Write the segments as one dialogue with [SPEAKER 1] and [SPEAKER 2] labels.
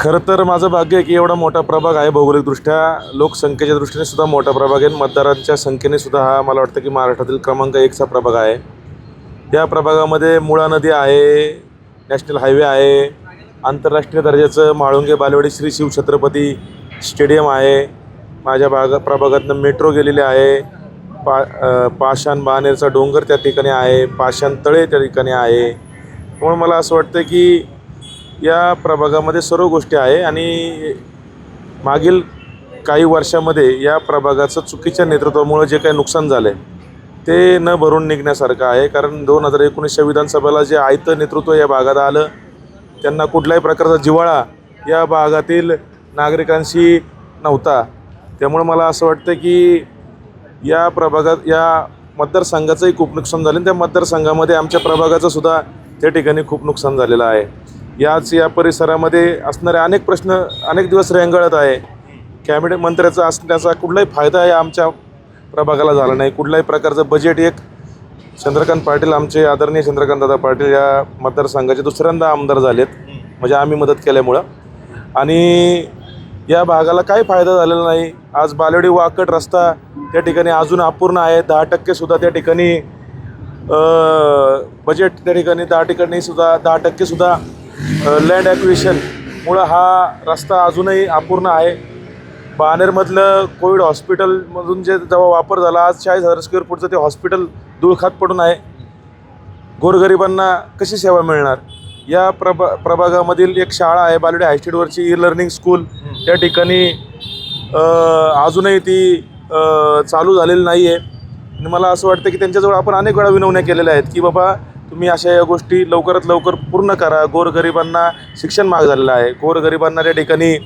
[SPEAKER 1] खरं तर माझं भाग्य आहे की एवढा मोठा प्रभाग आहे भौगोलिकदृष्ट्या. लोकसंख्येच्या दृष्टीने सुद्धा मोठा प्रभाग आहे. मतदारांच्या संख्येने सुद्धा हा मला वाटतं की महाराष्ट्रातील क्रमांक एकचा प्रभाग आहे. या प्रभागामध्ये मुळा नदी आहे नॅशनल हायवे आहे आंतरराष्ट्रीय दर्जाचं माळुंगे बालेवाडी श्री शिवछत्रपती स्टेडियम आहे. माझ्या भागा प्रभागातनं मेट्रो गेलेली आहे. पा पाषाण बानेरचा डोंगर त्या ठिकाणी आहे. पाषाण तळे त्या ठिकाणी आहे. म्हणून मला असं वाटतं की या प्रभागामध्ये सर्व गोष्टी आहे आणि मागील काही वर्षामध्ये या प्रभागाचं चुकीच्या नेतृत्वामुळे जे काही नुकसान झालं आहे ते न भरून निघण्यासारखं आहे. कारण दोन हजार एकोणीसच्या विधानसभेला जे आयतं नेतृत्व या भागात आलं त्यांना कुठल्याही प्रकारचा जिव्हाळा या भागातील नागरिकांशी नव्हता. त्यामुळे मला असं वाटतं की या प्रभागात या मतदारसंघाचंही खूप नुकसान झालं आणि त्या मतदारसंघामध्ये आमच्या प्रभागाचं सुद्धा त्या ठिकाणी खूप नुकसान झालेलं आहे. याच या परिसरामध्ये असणारे अनेक प्रश्न अनेक दिवस रेंगाळत आहे. कॅबिनेट मंत्र्याचा असण्याचा कुठलाही फायदा या आमच्या प्रभागाला झाला नाही. कुठल्याही प्रकारचं बजेट एक चंद्रकांत पाटील आमचे आदरणीय चंद्रकांत दादा पाटील या मतदारसंघाचे दुसऱ्यांदा आमदार झालेत. म्हणजे आम्ही मदत केल्यामुळं. आणि या भागाला काही फायदा झालेला नाही. आज बालेवाडी वाकट रस्ता त्या ठिकाणी अजून अपूर्ण आहे. दहा टक्केसुद्धा त्या ठिकाणी बजेट त्या ठिकाणी दहा ठिकाणी सुद्धा दहा टक्केसुद्धा लँड ॲक्विशन हा रस्ता अजूनही अपूर्ण आहे. बानेरमधलं कोविड हॉस्पिटलमधून जे जेव्हा वापर झाला आज चाळीस हजार स्क्वेअर फूटचं ते हॉस्पिटल धुळखात पडून आहे. गोरगरिबांना कशी सेवा मिळणार? या प्रभा प्रभागामधील एक शाळा आहे बालवडी हायस्ट्रीटवरची ई लर्निंग स्कूल त्या ठिकाणी अजूनही ती चालू झालेली नाही आहे आणि मला असं वाटतं की त्यांच्याजवळ आपण अनेक वेळा विनवण्या केलेल्या आहेत की बाबा तुम्ही अशा या गोष्टी लवकरात लवकर पूर्ण करा. गोरगरिबांना शिक्षण महाग झालेलं आहे. गोरगरिबांना त्या ठिकाणी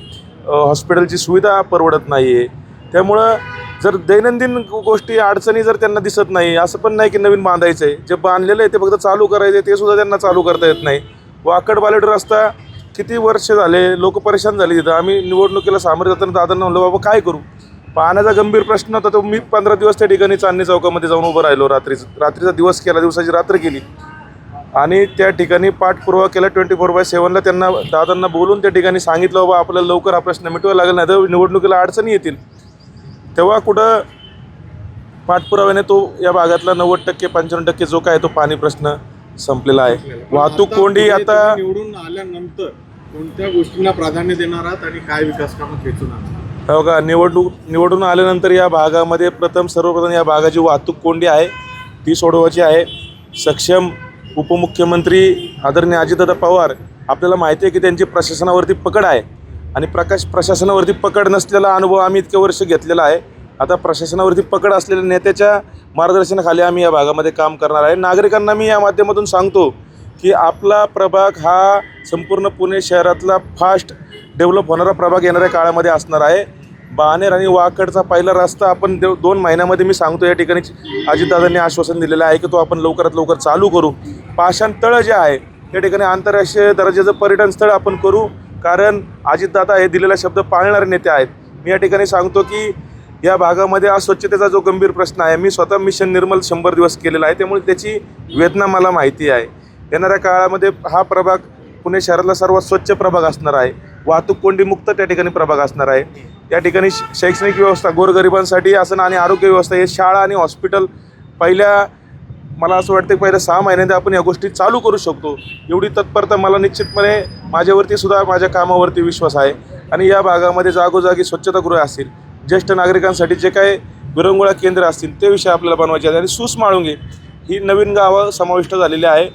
[SPEAKER 1] हॉस्पिटलची सुविधा परवडत नाही आहे त्यामुळं जर दैनंदिन गोष्टी अडचणी जर त्यांना दिसत नाही असं पण नाही की नवीन बांधायचं आहे जे बांधलेलं आहे ते फक्त चालू करायचं आहे ते सुद्धा त्यांना चालू करता येत नाही. वाकड बालेड रस्ता किती वर्ष झाले लोक परेशान झाले तिथं. आम्ही निवडणुकीला सामोरे जाताना दादांना म्हणलं बाबा काय करू? पाण्याचा गंभीर प्रश्न होता. तो मी पंधरा दिवस त्या ठिकाणी चांदणी चौकामध्ये जाऊन उभं राहिलो. रात्रीचं रात्रीचा दिवस केला दिवसाची रात्र केली. आणि त्या ठिकाणी पाठपुरावा केला ट्वेंटी फोर बाय सेवनला त्यांना दादांना बोलून त्या ठिकाणी सांगितलं बाबा आपल्याला लवकर हा प्रश्न मिटवायला लागेल नाही तर निवडणुकीला अडचणी येतील. तेव्हा कुठं पाठपुराव्याने तो या भागातला नव्वद टक्के पंच्याण्णव टक्के जो काय तो पाणी प्रश्न संपलेला आहे. वाहतूक कोंडी आता
[SPEAKER 2] निवडून आल्यानंतर कोणत्या गोष्टींना प्राधान्य देणार आहात आणि काय विकास कामं खेचून
[SPEAKER 1] हो का? निवडणूक निवडून आल्यानंतर या भागामध्ये प्रथम सर्वप्रथम या भागाची वाहतूक कोंडी आहे. ती सोडवायची आहे. सक्षम उपमुख्यमंत्री आदरणीय अजितदादा पवार आपल्याला माहिती आहे की त्यांची प्रशासनावरती पकड आहे. आणि प्रकाश प्रशासनावरती पकड नसलेला अनुभव आम्ही इतके वर्ष घेतलेला आहे. आता प्रशासनावरती पकड असलेल्या नेत्याच्या मार्गदर्शनाखाली आम्ही या भागामध्ये काम करणार आहे. नागरिकांना मी या माध्यमातून सांगतो की आपला प्रभाग हा संपूर्ण पुणे शहरातला फास्ट डेव्हलप होणारा प्रभाग येणाऱ्या काळामध्ये असणार आहे. बानेर आणि वाकडचा पहिला रस्ता आपण देव दोन महिन्यामध्ये मी सांगतो या ठिकाणी अजितदादांनी आश्वासन दिलेलं आहे की तो आपण लवकरात लवकर चालू करू. पाषाण तळं जे आहे त्या ठिकाणी आंतरराष्ट्रीय दर्जाचं पर्यटन स्थळ आपण करू. कारण अजितदादा हे दिलेला शब्द पाळणारे नेते आहेत. मी या ठिकाणी सांगतो की या भागामध्ये अस्वच्छतेचा जो गंभीर प्रश्न आहे मी स्वतः मिशन निर्मल शंभर दिवस केलेला आहे. त्यामुळे त्याची वेदना मला माहिती आहे. येणाऱ्या काळामध्ये हा प्रभाग पुणे शहरातला सर्वात स्वच्छ प्रभाग असणार आहे. वाहतूक कोंडी मुक्त त्या ठिकाणी प्रभाग असणार आहे. त्या ठिकाणी शैक्षणिक व्यवस्था गोरगरिबांसाठी असणं आणि आरोग्य व्यवस्था हे शाळा आणि हॉस्पिटल पहिल्या मला असं वाटतं की पहिल्या सहा महिन्यात आपण या गोष्टी चालू करू शकतो. एवढी तत्परता मला निश्चितपणे माझ्यावरती सुद्धा माझ्या कामावरती विश्वास आहे. आणि या भागामध्ये जागोजागी स्वच्छतागृह असतील ज्येष्ठ नागरिकांसाठी जे काही विरंगुळा केंद्र असतील ते विषय आपल्याला बनवायचे आहेत. आणि सूस माळुंगे ही नवीन गावं समाविष्ट झालेली आहे.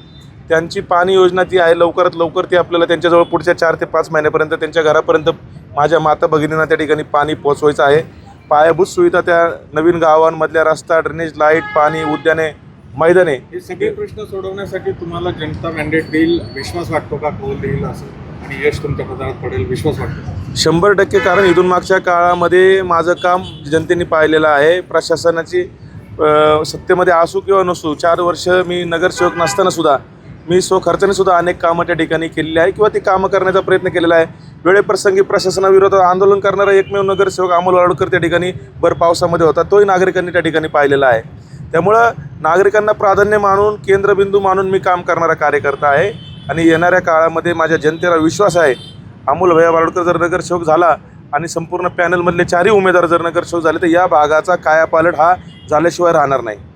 [SPEAKER 1] त्यांची पाणी योजना ती आहे लवकरात लवकर ती आपल्याला त्यांच्याजवळ पुढच्या चार ते पाच महिन्यापर्यंत त्यांच्या घरापर्यंत माझ्या माता भगिनींना त्या ठिकाणी पाणी पोचवायचं आहे. पायाभूत सुविधा त्या नवीन गावांमधल्या रस्ता ड्रेनेज लाइट पाणी उद्याने मैदाने.
[SPEAKER 2] हे सगळे प्रश्न सोडवण्यासाठी तुम्हाला जनता मॅन्डेट देईल विश्वास वाटतो का? कौल देईल असं? आणि यश तुमच्या पदार्थ पडेल विश्वास वाटतो?
[SPEAKER 1] शंभर टक्के कारण इथून मागच्या काळामध्ये माझं काम जनतेने पाहिलेलं आहे. प्रशासनाची सत्तेमध्ये असू किंवा नसू चार वर्ष मी नगरसेवक नसताना सुद्धा मी स्वखर्चाने सुद्धा अनेक कामं त्या ठिकाणी केलेली आहे किंवा ती कामं करण्याचा प्रयत्न केलेला आहे. वेळेप्रसंगी प्रशासनाविरोधात आंदोलन करणारा एकमेव नगरसेवक अमोल वाडकर त्या ठिकाणी भर पावसामध्ये होता. तोही नागरिकांनी त्या ठिकाणी पाहिलेला आहे. त्यामुळं नागरिकांना प्राधान्य मानून केंद्रबिंदू मानून मी काम करणारा कार्यकर्ता आहे. आणि येणाऱ्या काळामध्ये माझ्या जनतेला विश्वास आहे. अमोल भैया बारोडकर जर नगरसेवक झाला आणि संपूर्ण पॅनलमधले चारही उमेदवार जर नगरसेवक झाले तर या भागाचा कायापालट हा झाल्याशिवाय राहणार नाही.